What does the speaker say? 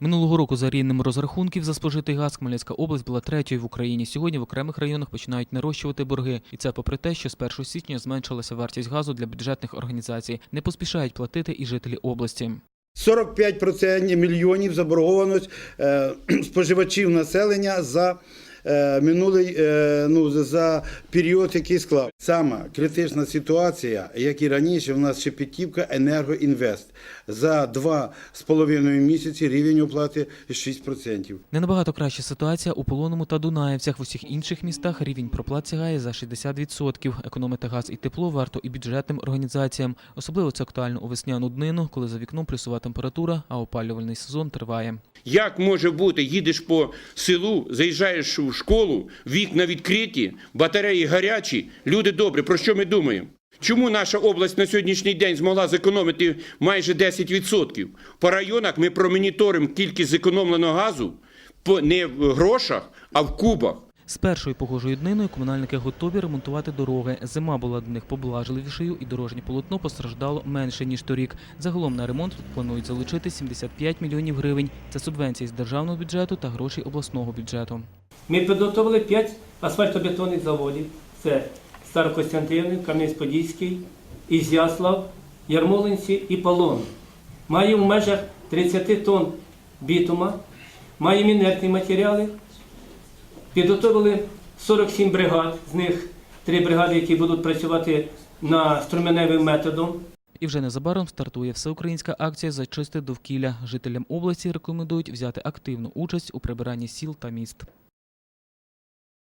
Минулого року за рівнем розрахунків за спожитий газ Хмельницька область була третьою в Україні. Сьогодні в окремих районах починають нарощувати борги. І це попри те, що з 1 січня зменшилася вартість газу для бюджетних організацій. Не поспішають платити і жителі області. 45% мільйонів заборгованість е, споживачів населення за минулий е, ну, за- період, який склав. Сама критична ситуація, як і раніше, у нас Шепетівка Енергоінвест. За два з половиною місяці рівень оплати 6%. Не набагато краща ситуація у Полоному та Дунаєвцях. В усіх інших містах рівень проплат сягає за 60%. Економити газ і тепло варто і бюджетним організаціям. Особливо це актуально у весняну днину, коли за вікном плюсова температура, а опалювальний сезон триває. Як може бути, їдеш по селу, заїжджаєш в школу, вікна відкриті, батареї гарячі, люди добрі. Про що ми думаємо? Чому наша область на сьогоднішній день змогла зекономити майже 10%? По районах ми промоніторимо кількість зекономленого газу не в грошах, а в кубах. З першою погожою дниною комунальники готові ремонтувати дороги. Зима була для них поблажливішою, і дорожнє полотно постраждало менше ніж торік. Загалом на ремонт планують залучити 75 мільйонів гривень. Це субвенції з державного бюджету та гроші обласного бюджету. Ми підготовили 5 асфальтобетонних заводів. Це Старокостянтинів, Кам'янець-Подільський, Ізяслав, Ярмолинці і Полон. Маємо в межах 30 тонн бітума, маємо інертні матеріали. Підготовили 47 бригад, з них 3 бригади, які будуть працювати на струменевим методом. І вже незабаром стартує всеукраїнська акція «Зачисти довкілля». Жителям області рекомендують взяти активну участь у прибиранні сіл та міст.